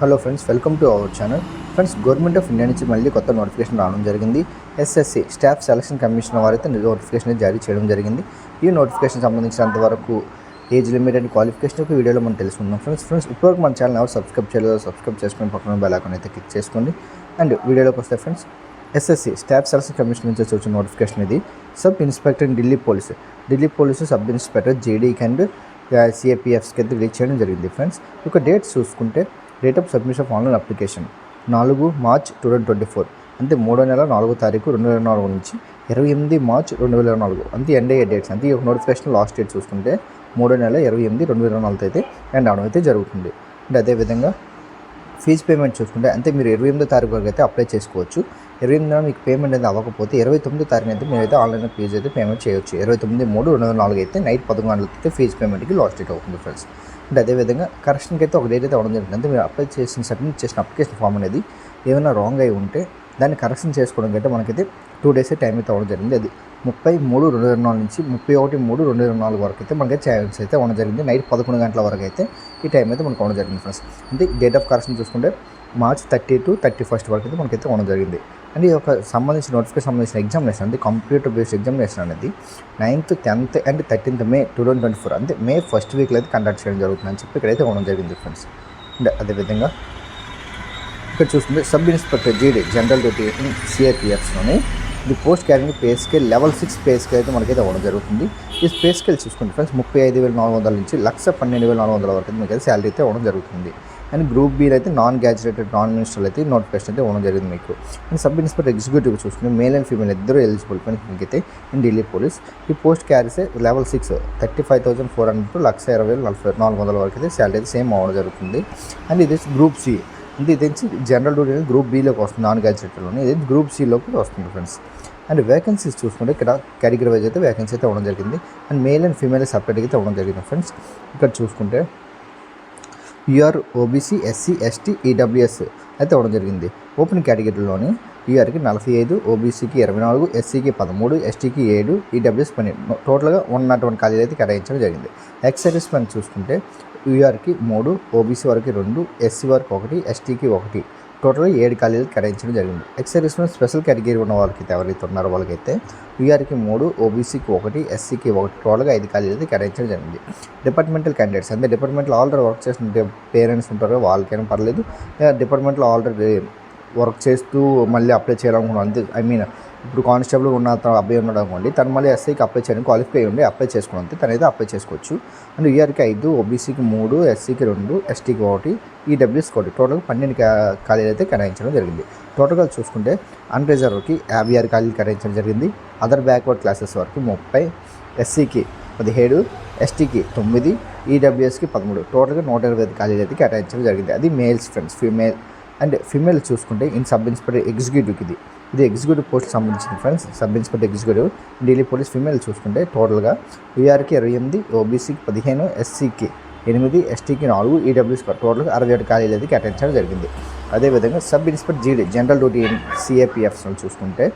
Hello friends welcome to our channel. Friends government of India నుంచి మళ్ళీ కొత్త notification రావడం జరిగింది. ఎస్ఎస్సి స్టాఫ్ సెలక్షన్ కమిషన్ వారైతే నోటిఫికేషన్ జారీ చేయడం జరిగింది. ఈ నోటిఫికేషన్ సంబంధించినంత వరకు ఏజ్ లిమిట్ అండ్ క్వాలిఫికేషన్ ఒక వీడియోలో మనం తెలుసుకుందాం. ఫ్రెండ్స్ ఫ్రెండ్స్ ఇప్పటివరకు మన ఛానల్ ఎవరు సబ్స్క్రైబ్ చేయలేదో సబ్స్క్రైబ్ చేసుకుని పక్కన బెల్ ఐకాన్ అయితే క్లిక్ చేసుకోండి. అండ్ వీడియోలోకి వస్తే friends SSC staff selection commission నుంచి వచ్చిన నోటిఫికేషన్ ఇది. Sub inspector in Delhi police. Delhi police sub inspector జేడీకి and సిఏపిఎఫ్స్కి అయితే రిలీజ్ చేయడం జరిగింది. ఫ్రెండ్స్ ఒక డేట్ చూసుకుంటే date of submission of online application నాలుగు March two thousand twenty four అంటే మూడో నెల నాలుగో తారీఖు రెండు వేల నాలుగు నుంచి ఇరవై ఎనిమిది మార్చ్ రెండు వేల నాలుగు. అంతే ఎండ్ అయ్యే డేట్స్ అంతే ఒక నోటిఫికేషన్ లాస్ట్ డేట్ చూసుకుంటే మూడో నెల ఇరవై ఎనిమిది రెండు వేల నాలుగు అయితే ఎండ్ అవడం అయితే జరుగుతుంది. అండ్ అదేవిధంగా ఫీజు పేమెంట్ చూసుకుంటే అంతే మీరు ఇరవై ఎనిమిదో తారీఖు వరకు అయితే అప్లై చేసుకోవచ్చు. ఇరవై ఎనిమిదిన మీకు పేమెంట్ అనేది అవ్వకపోతే ఇరవై తొమ్మిదో తారీఖు అయితే మీరైతే ఆన్లైన్ ఫీజు అయితే పేమెంట్ చేయొచ్చు. ఇరవై తొమ్మిది మూడు రెండు వేల నాలుగు అయితే నైట్ పదకొండు గంటలకి అయితే ఫీజు పేమెంట్కి లాస్ట్ డేట్ అవుతుంది ఫ్రెండ్స్ అంటే అదేవిధంగా కరెక్షన్కి అయితే ఒక డేట్ అయితే అవ్వడం జరిగింది. అంటే మీరు అప్లై చేసిన సబ్మిట్ చేసిన అప్లికేషన్ ఫామ్ అనేది ఏమైనా రాంగ్ అయి ఉంటే దాన్ని కరెక్షన్ చేసుకోవడానికి అయితే మనకైతే టూ డేస్ టైం అయితే అవ్వడం జరిగింది. అది ముప్పై మూడు రెండు వేల నాలుగు నుంచి ముప్పై ఒకటి మూడు రెండు వేల నాలుగు వరకు అయితే మనకి ఛాన్స్ అయితే అవ్వడం జరిగింది. నైట్ పదకొండు గంటల వరకు అయితే ఈ టైం అయితే మనకు అవ్వడం జరిగింది ఫ్రెండ్స్ అంటే డేట్ ఆఫ్ కరెక్షన్ చూసుకుంటే March thirty to thirty first వరకు అయితే మనకైతే అవ్వడం జరిగింది. అండ్ ఒక సంబంధించిన నోటిఫికేషన్ సంబంధించిన ఎగ్జామినేషన్ అంటే కంప్యూటర్ బేస్డ్ ఎగ్జామినేషన్ అనేది ninth tenth and thirteenth May two thousand twenty four అంటే మే ఫస్ట్ వీక్లో అయితే కండక్ట్ చేయడం జరుగుతుంది అని చెప్పి ఇక్కడైతే ఉండడం జరిగింది ఫ్రెండ్స్ అండ్ అదేవిధంగా ఇక్కడ చూసుకుంటే sub inspector GD general duty సిఐపిఎఫ్స్లోని ఇది post carrying pay scale level six pay scale అయితే మనకైతే అవ్వడం జరుగుతుంది. ఈ పే స్కేల్ చూసుకుంటే ఫ్రెండ్స్ ముప్పై ఐదు వేల నాలుగు వందల నుంచి లక్ష పన్నెండు వేల నాలుగు వందల వరకు మీకు అయితే శాలరీ అయితే అవ్వడం జరుగుతుంది. అండ్ గ్రూప్ బీలో అయితే నాన్ గ్రాడ్యుయేటెడ్ నాన్ మినిస్టర్ అయితే నోటిఫికేషన్ అయితే ఇవ్వడం జరిగింది మీకు. అండ్ సబ్ ఇన్స్పెక్టర్ ఎగ్జిక్యూటివ్ చూసుకుంటే మేల్ అండ్ ఫీమేల్ ఇద్దరు ఎలిజిబుల్ పని మీకైతే ఇన్ ఢిల్లీ పోలీస్. ఈ post carries level six thirty five thousand four hundred to lakh ఇరవై వేల నలభై నాలుగు వందల వరకు అయితే శాలరీ అయితే సేమ్ అవ్వడం జరుగుతుంది. అండ్ ఇది గ్రూప్ సి. ఇది తెచ్చి జనరల్ డ్యూటీ అనేది గ్రూప్ బీలోకి వస్తుంది నాన్ గ్రాడ్యుయేట్లోని ఇది గ్రూప్ సిలోకి వస్తుంది ఫ్రెండ్స్ అండ్ వేకెన్సీస్ చూసుకుంటే ఇక్కడ కేటగిరీ వైజ్ అయితే వేకెన్సీ అయితే అవ్వడం జరిగింది. అండ్ మేల్ అండ్ ఫీమేల్ సపరేట్గా అయితే అవ్వడం జరిగింది ఫ్రెండ్స్ ఇక్కడ చూసుకుంటే UR OBC SC ST EWS అయితే అవ్వడం జరిగింది. ఓపెన్ కేటగిరీలోని యూఆర్కి నలభై ఐదు ఓబీసీకి ఇరవై నాలుగు ఎస్సీకి పదమూడు ఎస్టీకి ఏడు ఈడబ్ల్యూఎస్ పన్నెండు. టోటల్గా వన్ నాట్ వన్ ఖాళీలు అయితే కేటాయించడం జరిగింది. ఎక్స్ సర్వీస్ చూసుకుంటే యూఆర్కి మూడు ఓబీసీ వరకు రెండు ఎస్సీ వరకు ఒకటి ఎస్టీకి ఒకటి. టోటల్గా ఏడు ఖాళీలు కేటాయించడం జరిగింది. ఎక్సర్వీస్లో స్పెషల్ కేటగిరీ ఉన్న వాళ్ళకి ఎవరైతే ఉన్నారో వాళ్ళకైతే యూఆర్కి మూడు ఓబీసీకి ఒకటి ఎస్సీకి ఒకటి టోటల్గా ఐదు ఖాళీలు అయితే కేటాయించడం జరిగింది. డిపార్ట్మెంటల్ క్యాండిడేట్స్ అంటే డిపార్ట్మెంట్లో ఆల్రెడీ వర్క్ చేసిన పేరెంట్స్ ఉంటారో వాళ్ళకైనా పర్లేదు. డిపార్ట్మెంట్లో ఆల్రెడీ వర్క్ చేస్తూ మళ్ళీ అప్లై చేయాలనుకున్నాను. అంతే ఐ మీన్ ఇప్పుడు కానిస్టేబుల్ ఉన్న అబ్బాయి ఉన్నాడు అనుకోండి తను మళ్ళీ ఎస్ఐకి అప్లై చేయడానికి క్వాలిఫై ఉండి అప్లై చేసుకుని అంతే తనైతే అప్లై చేసుకోవచ్చు. అండ్ ఇయర్కి ఐదు ఓబీసీకి మూడు ఎస్సీకి రెండు ఎస్టీకి ఒకటి ఈడబ్ల్యూస్కి ఒకటి. టోటల్గా పన్నెండు ఖాళీలు అయితే కేటాయించడం జరిగింది. టోటల్గా చూసుకుంటే అన్రిజర్వ్కి యాభై ఆరు ఖాళీలు కేటాయించడం జరిగింది. అదర్ బ్యాక్వర్డ్ క్లాసెస్ వరకు ముప్పై ఎస్సీకి పదిహేడు ఎస్టీకి తొమ్మిది ఈడబ్ల్యూఎస్కి పదమూడు. టోటల్గా నూట ఇరవై ఐదు ఖాళీలు అయితే కేటాయించడం జరిగింది. అది males friends female and female చూసుకుంటే ఇన్ సబ్ ఇన్స్పెక్టర్ ఎగ్జిక్యూటివ్కి ఇది. ఇది ఎగ్జిక్యూటివ్ పోస్ట్ సంబంధించిన friends sub inspector executive. Delhi police female చూసుకుంటే టోటల్గా వీఆర్కి ఇరవై ఎనిమిది ఓబీసీకి పదిహేను ఎస్సీకి ఎనిమిది ఎస్టీకి నాలుగు ఈడబ్ల్యూస్కి టోటల్గా అరవై ఏడు ఖాళీలు అయితే కేటాయించడం జరిగింది. అదేవిధంగా sub inspector GD general duty CAPFs చూసుకుంటే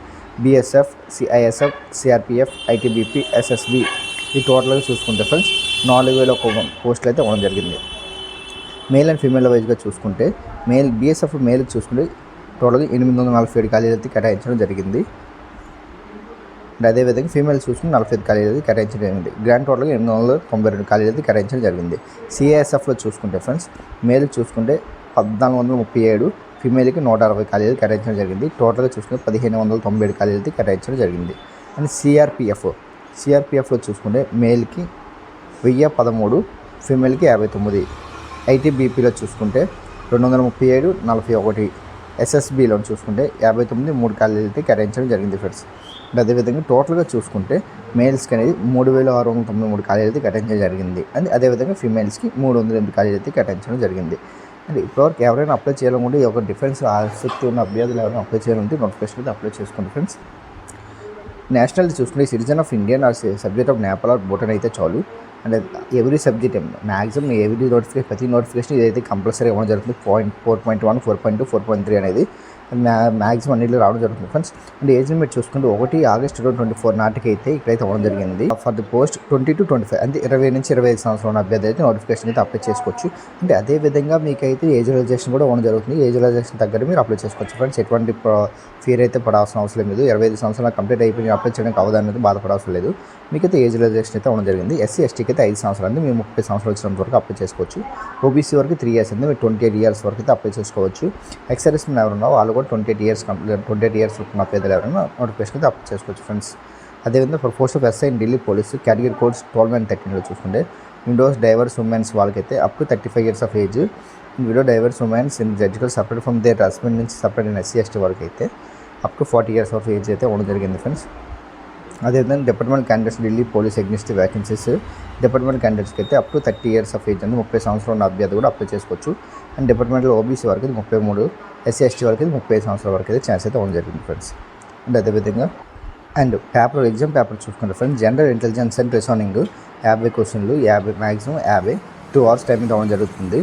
BSF CISF CRPF ITBP SSB ఈ టోటల్గా చూసుకుంటే ఫ్రెండ్స్ నాలుగు వేల ఒక పోస్టులు అయితే ఉండడం జరిగింది. మేల్ అండ్ ఫీమేల్ వైజ్గా చూసుకుంటే మేల్ బీఎస్ఎఫ్ మేల్కి చూసుకుంటే టోటల్గా ఎనిమిది వందల నలభై ఏడు ఖాళీలు అయితే కేటాయించడం జరిగింది. అండ్ అదేవిధంగా ఫీమేల్ చూసుకుని నలభై ఐదు ఖాళీలు అయితే కేటాయించడం జరిగింది. గ్రాండ్ టోటల్గా ఎనిమిది వందల తొంభై రెండు ఖాళీలు అయితే కేటాయించడం జరిగింది. సిఐఎస్ఎఫ్లో చూసుకుంటే ఫ్రెండ్స్ మేల్ చూసుకుంటే పద్నాలుగు వందల ముప్పై ఏడు ఫీమేల్కి నూట అరవై ఖాళీలు కేటాయించడం జరిగింది. టోటల్గా చూసుకుంటే పదిహేను వందల తొంభై ఏడు ఖాళీలు అయితే కేటాయించడం జరిగింది. అండ్ సిఆర్పిఎఫ్ సిఆర్పిఎఫ్లో చూసుకుంటే మేల్కి వెయ్యి పదమూడు ఫీమేల్కి యాభై తొమ్మిది. ఐటీబీపీలో చూసుకుంటే రెండు వందల ముప్పై ఏడు నలభై ఒకటి ఎస్ఎస్బిలో చూసుకుంటే యాభై తొమ్మిది మూడు ఖాళీలు అయితే కేటాయించడం జరిగింది ఫ్రెండ్స్. అదేవిధంగా టోటల్గా చూసుకుంటే మేల్స్కి అనేది మూడు వేల ఆరు వందల తొమ్మిది మూడు ఖాళీలు అయితే కేటాయించడం జరిగింది. అండ్ అదేవిధంగా ఫీమేల్స్కి మూడు వందల ఎనిమిది ఖాళీలు అయితే కేటాయించడం జరిగింది. అండ్ ఇప్పటివరకు ఎవరైనా అప్లై చేయాలనుకుంటే ఈ యొక్క డిఫెన్స్ ఆసక్తి ఉన్న అభ్యర్థులు ఎవరైనా అప్లై చేయాలంటే నోటిఫికేషన్ అయితే అప్లై చేసుకోండి ఫ్రెండ్స్. నేషనల్ చూసుకుంటే citizen of Indian or subject of Nepal or Bhutan అయితే చాలు. And every subject maximum every notification ప్రతి నోటిఫికేషన్ ఇదైతే కంపల్సరీ ఇవ్వడం జరుగుతుంది. Point four point one four point two four point three అనేది మ్యా మ్యాక్సిమం అన్నింటిలో రావడం జరుగుతుంది. ఫ్రెండ్స్ అండ్ ఏజ్ లిమిట్ చూసుకుంటే ఒకటి ఆగస్ట్ టూ ట్వంటీ ఫోర్ నాటికి అయితే ఇక్కడైతే అవ్వడం జరిగింది. For the post twenty two twenty five అంటే ఇరవై నుంచి ఇరవై ఐదు సంవత్సరాల ఉన్న అభ్యర్థి అయితే నోటిఫికేషన్ అయితే అప్లై చేసుకోవచ్చు. అంటే అదే విధంగా మీకైతే ఏజ్ రిలాక్సేషన్ కూడా అవ్వడం జరుగుతుంది. ఏజ్ రిలాక్సేషన్ తగ్గర మీరు అప్లై చేసుకోవచ్చు. ఫ్రెండ్స్ ఎటువంటి ఫీర్ అయితే పడాల్సిన అవసరం లేదు. ఇరవై ఐదు సంవత్సరాలు కంప్లీట్ అయిపోయి అప్లై చేయడానికి అవదాన్ని బాధపడాల్సిన లేదు. మీకైతే ఏజ్ రిలాక్సేషన్ అయితే అవ్వడం జరిగింది. ఎస్సీ ఎస్టీకి అయితే ఐదు సంవత్సరాలు అంది మీరు ముప్పై సంవత్సరాలు వచ్చినంత వరకు అప్లై చేసుకోవచ్చు. ఓబీసీ వరకు త్రీ ఇయర్స్ అంది మీరు ట్వంటీ ఎయిట్ ఇయర్స్ వరకు అయితే అప్లై చేసుకోవచ్చు. ఎక్సర్వీస్ ఎవరున్నా వాళ్ళు కూడా twenty eight years twenty eight years ఉన్న పేదలు ఎవరైనా నోటిఫికేషన్ అయితే అప్లై చేసుకోవచ్చు ఫ్రెండ్స్. అదేవిధంగా for post of SI Delhi police category codes twelve and థర్టీన్లో చూసుకుంటే విండోస్ డైవర్స్ ఉమెన్స్ వాళ్ళకైతే up to thirty five years of age widow divorce women's in judicial separate from their husband నుంచి separate అయిన SC ST వరకు అయితే up to forty years of age అయితే ఉండడం జరిగింది friends. అదేవిధంగా department candidates Delhi police against vacancies department క్యాండిడేట్స్కి అయితే up to thirty years of age అంటే ముప్పై సంవత్సరాల ఉన్న అభ్యర్థి కూడా అప్లై చేసుకోవచ్చు. అండ్ డిపార్ట్మెంట్లో ఓబీసీ వరకు ముప్పై మూడు ఎస్సీ ఎస్టీ వరకు ఇది ముప్పై సంవత్సరాల వరకు అయితే ఛాన్స్ అయితే ఉండడం జరిగింది ఫ్రెండ్స్ అండ్ అదేవిధంగా అండ్ పేపర్ ఎగ్జామ్ పేపర్ చూసుకుంటే friends general intelligence and reasoning యాభై క్వశ్చన్లు యాభై మ్యాక్సిమం యాభై టూ అవర్స్ టైమింగ్ రావడం జరుగుతుంది.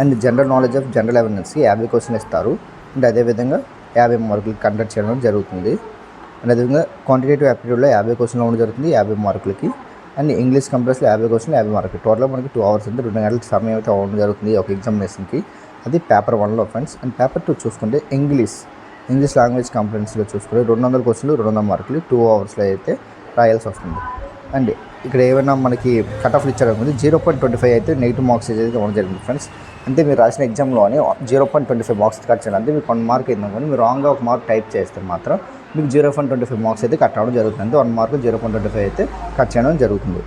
And general knowledge of general అవేర్నెస్కి యాభై క్వశ్చన్ ఇస్తారు. అండ్ అదేవిధంగా యాభై మార్కులు కండక్ట్ చేయడం జరుగుతుంది. అండ్ అదేవిధంగా క్వాంటిటేటివ్ యాప్టిట్యూడ్లో యాభై క్వశ్చన్లు ఉండడం జరుగుతుంది యాభై మార్కులకి అండ్ ఇంగ్లీష్ కంప్రెస్లో యాభై క్వశ్చన్లు యాభై మార్కులు. టోటల్గా మనకి టూ అవర్స్ అంటే రెండు గంటలకు సమయం అయితే అవ్వడం జరుగుతుంది ఒక ఎగ్జామినేషన్కి అది పేపర్ వన్లో ఫ్రెండ్స్ అండ్ పేపర్ టూ చూసుకుంటే ఇంగ్లీష్ ఇంగ్లీష్ లాంగ్వేజ్ కాంపిటెన్స్లో చూసుకుంటే రెండు వందల క్వశ్చన్లు రెండు వందల మార్కులు టూ అవర్స్లో అయితే రాయాల్సి వస్తుంది. అండ్ ఇక్కడ ఏమైనా మనకి కట్ ఆఫ్ ఇచ్చారు జీరో పాయింట్ ట్వంటీ ఫైవ్ అయితే నెగిటివ్ మార్క్స్ అయితే ఇవ్వడం జరిగింది ఫ్రెండ్స్ అంటే మీరు రాసిన ఎగ్జామ్లోనే zero point twenty five marks cut చేయాలి. అంటే మీకు వన్ మార్క్ అయింది మీరు రాంగ్గా ఒక మార్క్ టైప్ చేస్తే మాత్రం మీకు zero point twenty five marks అయితే కట్ అవడం జరుగుతుంది. అంటే one mark zero point twenty five అయితే కట్ చేయడం జరుగుతుంది.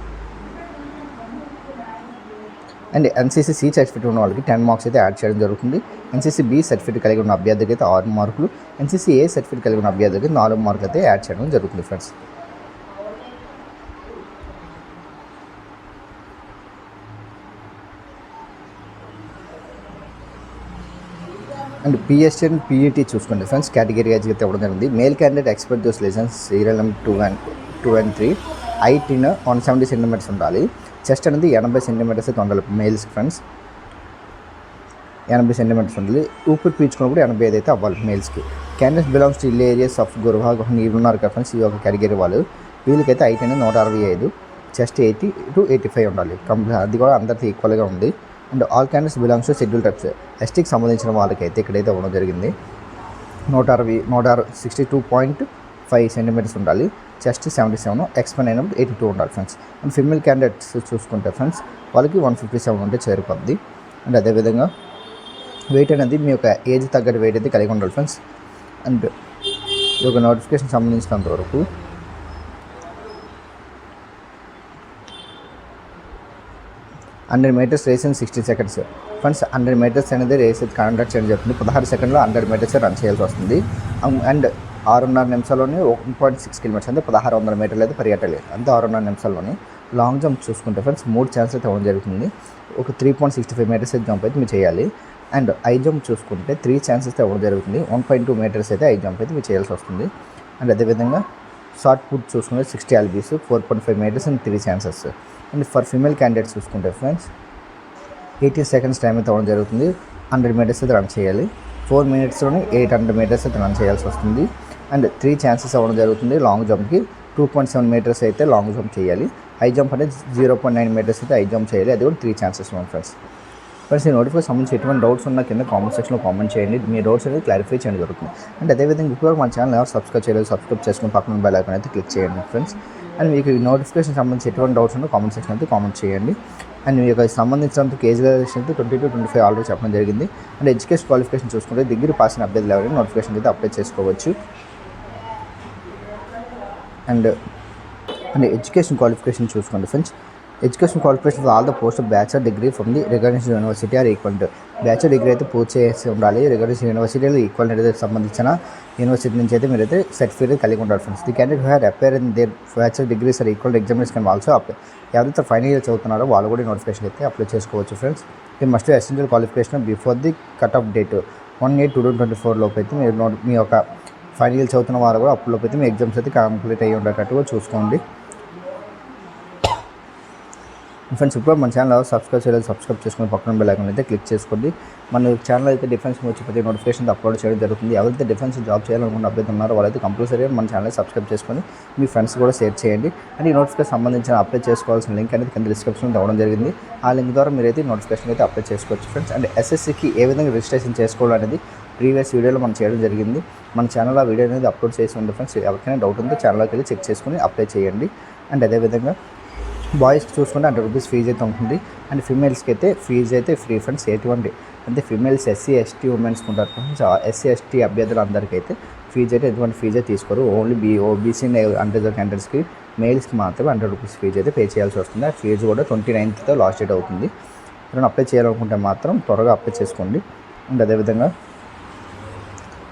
అండ్ ఎన్సీసీ సి సర్టిఫికేట్ ఉన్న వాళ్ళకి టెన్ మార్క్స్ అయితే యాడ్ చేయడం జరుగుతుంది. ఎన్సీసీ బి సర్టిఫికేట్ కలిగి ఉన్న అభ్యర్థికి అయితే ఆరు మార్కులు. ఎన్సీసీ ఏ సర్టిఫికేట్ కలిగి ఉన్న అభ్యర్థికి నాలుగు మార్కులు అయితే యాడ్ చేయడం జరుగుతుంది friends and PST and PET చూసుకోండి ఫ్రెండ్స్ కేటగిరీ అయితే ఇవ్వడం జరిగింది. Male candidate except those lessons serial number two and two and three హైట్ని one seventy centimetres ఉండాలి. చెస్ట్ అనేది ఎనభై సెంటీమీటర్స్ అయితే ఉండాలి మేల్స్ ఫ్రెండ్స్ ఎనభై సెంటీమీటర్స్ ఉండాలి. ఊపిరి పీల్చుకున్నప్పుడు ఎనభై ఐదు అయితే అవ్వాలి మేల్స్కి candidates belongs to hill areas of గురువా వీళ్ళు ఉన్నారు కదా ఫ్రెండ్స్ ఈ యొక్క కేటగిరీ వాళ్ళు. వీళ్ళకైతే హైట్ అనేది నూట అరవై ఐదు chest eighty to eighty five ఉండాలి. కంప్లీట్ అది కూడా అందరితో ఈక్వల్గా ఉంది. And all candidates belongs to schedule types. ఎస్టీకి సంబంధించిన వాళ్ళకైతే ఇక్కడైతే ఇవ్వడం జరిగింది. నూట అరవై నూట అరవై sixty two point five centimetres ఉండాలి. చెస్ట్ సెవెంటీ సెవెన్ ఎక్స్పెన్ అయినప్పుడు ఎయిటీ టూ ఉండాలి ఫ్రెండ్స్ అండ్ ఫిమేల్ క్యాండిడేట్స్ చూసుకుంటే ఫ్రెండ్స్ వాళ్ళకి వన్ ఫిఫ్టీ సెవెన్ ఉంటే చేరుకుంది. అండ్ అదేవిధంగా వెయిట్ అనేది మీ యొక్క ఏజ్ తగ్గట్టు వెయిట్ అయితే కలిగి ఉండాలి ఫ్రెండ్స్ అండ్ ఈ యొక్క నోటిఫికేషన్ సంబంధించినంత వరకు hundred metres race in sixty seconds. Friends hundred metres అనేది రేస్ కండక్ట్ చేయడం జరుగుతుంది. పదహారు సెకండ్లో హండ్రెడ్ మీటర్స్ రన్ చేయాల్సి వస్తుంది. అండ్ ఆరున్నర నిమిషాల్లోనే వన్ పాయింట్ సిక్స్ కిలోమీటర్స్ అంటే పదహారు వందల మీటర్లు అయితే పరిగెట్టాలి అంతే ఆరున్నర నిమిషాల్లోనే. లాంగ్ జంప్ చూసుకుంటే ఫ్రెండ్స్ మూడు ఛాన్స్ అయితే అవ్వడం జరుగుతుంది. ఒక three point sixty five metres అయితే జంప్ అయితే మీరు చేయాలి. అండ్ ఐ జంప్ చూసుకుంటే త్రీ ఛాన్సెస్ అయితే అవ్వడం జరుగుతుంది. వన్ పాయింట్ టూ మీటర్స్ అయితే ఐ జంప్ అయితే మీరు చేయాల్సి వస్తుంది. అండ్ అదేవిధంగా షార్ట్ పుట్ చూసుకుంటే sixty LBs four point five metres and three chances and for female candidates చూసుకుంటే ఫ్రెండ్స్ ఎయిటీ సెకండ్స్ టైం అయితే అవ్వడం జరుగుతుంది. హండ్రెడ్ మీటర్స్ అయితే రన్ చేయాలి. ఫోర్ మినిట్స్లోనే ఎయిట్ హండ్రెడ్ మీటర్స్ అయితే రన్ చేయాల్సి వస్తుంది. అండ్ త్రీ ఛాన్సెస్ అవ్వడం జరుగుతుంది లాంగ్ జంప్కి. టూ పాయింట్ సెవెన్ మీటర్స్ అయితే లాంగ్ జంప్ చేయాలి. హై జంప్ అంటే జీరో పాయింట్ నైన్ మీటర్స్ అయితే హై జంప్ చేయాలి. అది కూడా త్రీ ఛాన్సెస్ ఉన్నాయి ఫ్రెండ్స్. ఫ్రెండ్స్ ఈ నోటిఫికేషన్ సంబంధించి ఎటువంటి డౌట్స్ ఉన్నా కింద కామెంట్ సెక్షన్లో కామెంట్ చేయండి మీ డౌట్స్ అనేది క్లారిఫై చేయడం జరుగుతుంది అండ్ అదేవిధంగా ఇప్పుడు మన ఛానల్ ఎవరు సబ్స్క్రైబ్ చేయలేదు సబ్స్క్రైబ్ చేసుకుని పక్కన బెల్ ఐకాన్ అయితే క్లిక్ చేయండి ఫ్రెండ్స్ అండ్ మీకు ఈ నోటిఫికేషన్ సంబంధించి ఎటువంటి డౌట్స్ ఉన్నా కామెంట్ సెక్షన్ అయితే కామెంట్ చేయండి అండ్ మీకు సంబంధించినంత కేజ్ గ్రాడ్యుయేషన్ అయితే twenty to twenty five already చెప్పడం జరిగింది అండ్ ఎడ్యుకేషన్ క్వాలిఫికేషన్ చూసుకుంటే డిగ్రీ పాస్ అయిన అభ్యర్థులు ఎవరైనా నోటిఫికేషన్ అయితే అప్లై చేసుకోవచ్చు అండ్ అండ్ ఎడ్యుకేషన్ క్వాలిఫికేషన్ చూసుకోండి friends education qualification all the post bachelor degree from the recognised university or equal to bachelor degree అయితే పూర్తి చేసి ఉండాలి. రికగ్నైజ్డ్ యూనివర్సిటీలో ఈక్వల్ అయితే సంబంధించిన యూనివర్సిటీ నుంచి అయితే మీరైతే సర్టిఫికేట్ కలిగి ఉంటారు friends the candidate have appear in their bachelor degrees or equal examination can also apply ఎవరైతే ఫైనల్ ఇయర్ చదువుతున్నారో వాళ్ళు కూడా నోటిఫికేషన్ అయితే అప్లై చేసుకోవచ్చు ఫ్రెండ్స్ ఈ must essential qualification before the cut off date one eight two thousand twenty four లోపు అయితే మీరు నోట్ మీ యొక్క ఫైనల్ ఇయర్ చదువుతున్న వారు కూడా అప్పులోపు అయితే మీ ఎగ్జామ్స్ అయితే కంప్లీట్ అయ్యి ఉండేటట్టుగా చూసుకోండి. ఫ్రెండ్స్ ఇప్పుడు మన ఛానల్ సబ్స్క్రైబ్ చేయలేదు సబ్స్క్రైబ్ చేసుకుని పక్కన బెల్ ఐకాన్ అయితే క్లిక్ చేసుకోండి. మన ఛానల్ అయితే డిఫెన్స్ వచ్చి ప్రతి నోటిఫికేషన్ అప్లోడ్ చేయడం జరుగుతుంది. ఎవరైతే డిఫెన్స్ జాబ్ చేయాలనుకున్న అభ్యర్థి ఉన్నారో వాళ్ళైతే కంపల్సరీగా మన ఛానల్ సబ్స్క్రైబ్ చేసుకొని మీ ఫ్రెండ్స్ కూడా షేర్ చేయండి. అండ్ ఈ నోటిఫికేషన్ సంబంధించిన అప్లై చేసుకోవాల్సిన లింక్ అనేది కింద డిస్క్రిప్షన్ ఇవ్వడం జరిగింది. ఆ లింక్ ద్వారా మీరైతే నోటిఫికేషన్ అయితే అప్లై చేసుకోవచ్చు ఫ్రెండ్స్ అండ్ ఎస్ఎస్సికి ఏ విధంగా రిజిస్ట్రేషన్ చేసుకోవడం అనేది ప్రీవియస్ వీడియోలో మనం చేయడం జరిగింది. మన ఛానల్ ఆ వీడియో అనేది అప్లోడ్ చేసి ఉంది ఫ్రెండ్స్ ఎవరికైనా డౌట్ ఉంటే ఛానల్కి వెళ్ళి చెక్ చేసుకుని అప్లై చేయండి. అండ్ అదేవిధంగా బాయ్స్కి చూసుకుంటే హండ్రెడ్ రూపీస్ ఫీజు అయితే ఉంటుంది. అండ్ ఫీమేల్స్కి అయితే ఫీజు అయితే ఫ్రీ ఫ్రెండ్స్ ఎటువంటి అంటే ఫీమేల్స్ ఎస్సీ ఎస్టీ ఉమెన్స్కి ఉంటారు. ఫ్రెండ్స్ ఎస్సీ ఎస్టీ అభ్యర్థులు అందరికీ అయితే ఫీజు అయితే ఎటువంటి ఫీజే తీసుకోరు. ఓన్లీ బీ ఓబీసీ అండర్ క్యాండిడేట్స్కి మేల్స్కి మాత్రమే హండ్రెడ్ రూపీస్ ఫీజు అయితే పే చేయాల్సి వస్తుంది. ఆ ఫీజు కూడా ట్వంటీ నైన్త్తో లాస్ట్ డేట్ అవుతుంది. ఎవరైనా అప్లై చేయాలనుకుంటే మాత్రం త్వరగా అప్లై చేసుకోండి. అండ్ అదేవిధంగా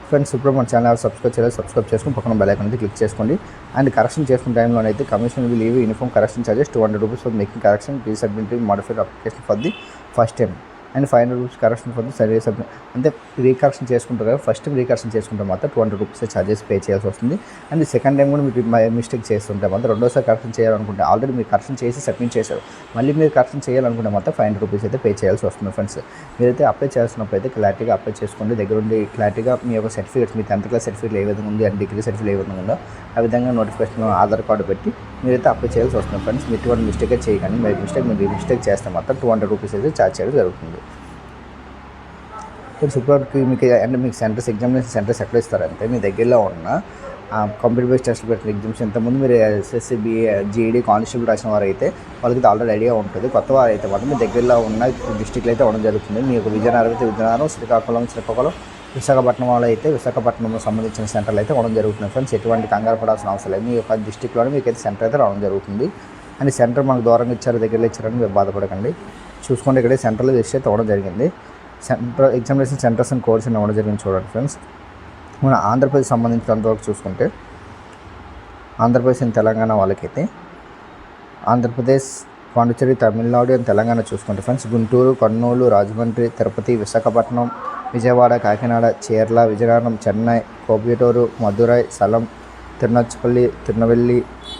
ఫ్రెండ్స్ ఇప్పుడు మన ఛానల్ సబ్స్క్రైబ్ చేయాలి సబ్స్క్రైబ్ చేసుకుని పక్కన బెల్ ఐకాన్ అయితే క్లిక్ చేసుకోండి. అండ్ కరెక్షన్ చేసుకున్న టైంలో అయితే commission will leave uniform correction charges two hundred rupees for making correction please submit modified application for the first time and five hundred rupees correction for the service submit అంటే recorrection చేసుకుంటారు కదా first time recorrection చేసుకుంటే మాత్రం two hundred rupees charges pay చేయాల్సి వస్తుంది. And second time కూడా మీరు mistake చేస్తుంటే మాత్రం. రెండోసారి కరెక్షన్ చేయాలనుకుంటే ఆల్రెడీ మీరు కరెక్షన్ చేసి సబ్మిట్ చేశారు. మళ్ళీ మీరు కరెక్షన్ చేయాలనుకుంటే మాత్రం ఫైవ్ హండ్రెడ్ రూపీస్ అయితే పే చేయాల్సి వస్తుంది ఫ్రెండ్స్ మీరైతే అప్లై చేస్తున్నప్పుడు అయితే క్లారిటీగా అప్లై చేసుకోండి. దగ్గర ఉండి క్లారిటీగా మీ యొక్క సర్టిఫికేట్స్ మీ టెన్త్ క్లాస్ సర్టిఫికేట్ ఏ విధంగా ఉంది అండ్ డిగ్రీ సర్టిఫికేట్ ఏ విధంగా ఉందో ఆ విధంగా నోటిఫికేషన్ ఆధార్ కార్డు పెట్టి మీరైతే అప్లై చేయాల్సి వస్తుంది ఫ్రెండ్స్ మీరు మిస్టేక్ చేయకండి. మీరు మిస్టేక్ మీరు మిస్టేక్ చేస్తే మాత్రం టూ హండ్రెడ్ రూపీస్ అయితే ఛార్జ్ చేయడం జరుగుతుంది. ఫ్రెండ్స్ ఇప్పటివరకు మీకు అంటే మీకు సెంటర్స్ ఎగ్జామినేషన్ సెంటర్స్ ఎక్కడ ఇస్తారంటే మీ దగ్గరలో ఉన్న కంప్యూటర్ బేస్డ్ టెస్ట్లు పెట్టిన ఎగ్జామ్స్ ఇంతకుముందు మీరు ఎస్ఎస్సి బి జీఈడీ కానిస్టేబుల్ రాసిన వారు అయితే వాళ్ళకి ఆల్రెడీ ఐడియా ఉంటుంది. కొత్త వారు అయితే మాత్రం మీ దగ్గరలో ఉన్న డిస్టిక్లు అయితే ఉండడం జరుగుతుంది. మీకు విజయనగరం అయితే విజయనగరం శ్రీకాకుళం శ్రీకాకుళం విశాఖపట్నం వాళ్ళు అయితే విశాఖపట్నం సంబంధించిన సెంటర్లు అయితే ఉండడం జరుగుతుంది ఫ్రెండ్స్. ఎటువంటి కంగారు పడాల్సిన అవసరం లేదు. మీ యొక్క డిస్టిక్లోనే మీకు అయితే సెంటర్ అయితే రావడం జరుగుతుంది. అండ్ సెంటర్ మనకు దూరంగా ఇచ్చారు దగ్గరలో ఇచ్చారని మీరు బాధపడకండి. చూసుకోండి ఇక్కడే సెంటర్లో చేసి అయితే అవ్వడం జరిగింది. Centre examination centres and course అని అవ్వడం జరిగింది చూడండి ఫ్రెండ్స్. మన ఆంధ్రప్రదేశ్ సంబంధించినంతవరకు చూసుకుంటే ఆంధ్రప్రదేశ్ అండ్ తెలంగాణ వాళ్ళకైతే ఆంధ్రప్రదేశ్ పాండిచ్చేరి తమిళనాడు అండ్ తెలంగాణ చూసుకుంటే ఫ్రెండ్స్ గుంటూరు కర్నూలు రాజమండ్రి తిరుపతి విశాఖపట్నం విజయవాడ కాకినాడ చీర్ల విజయనగరం చెన్నై కోబిటూరు మధురై సలం తిరునచ్చపల్లి తిరునవెల్లి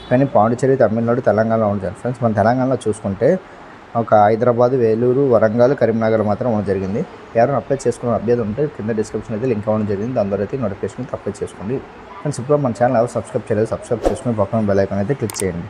కానీ పాండిచ్చేరి తమిళనాడు తెలంగాణలో ఉంటుంది ఫ్రెండ్స్ మన తెలంగాణలో చూసుకుంటే ఒక హైదరాబాద్ వేలూరు వరంగల్ కరీంనగర్ మాత్రం అవ్వడం జరిగింది. ఎవరైనా అప్లై చేసుకున్న అభ్యర్థి ఉంటే కింద డిస్క్రిప్షన్ అయితే లింక్ అవ్వడం జరిగింది. దాని ద్వారా అయితే నోటిఫికేషన్ అప్లై చేసుకోండి. ఫ్రెండ్స్ ఇప్పుడు మన ఛానల్ ఎవరు సబ్స్క్రైబ్ చేయలేదు సబ్స్క్రైబ్ చేసుకుని పక్కన బెల్ ఐకాన్ అయితే క్లిక్ చేయండి.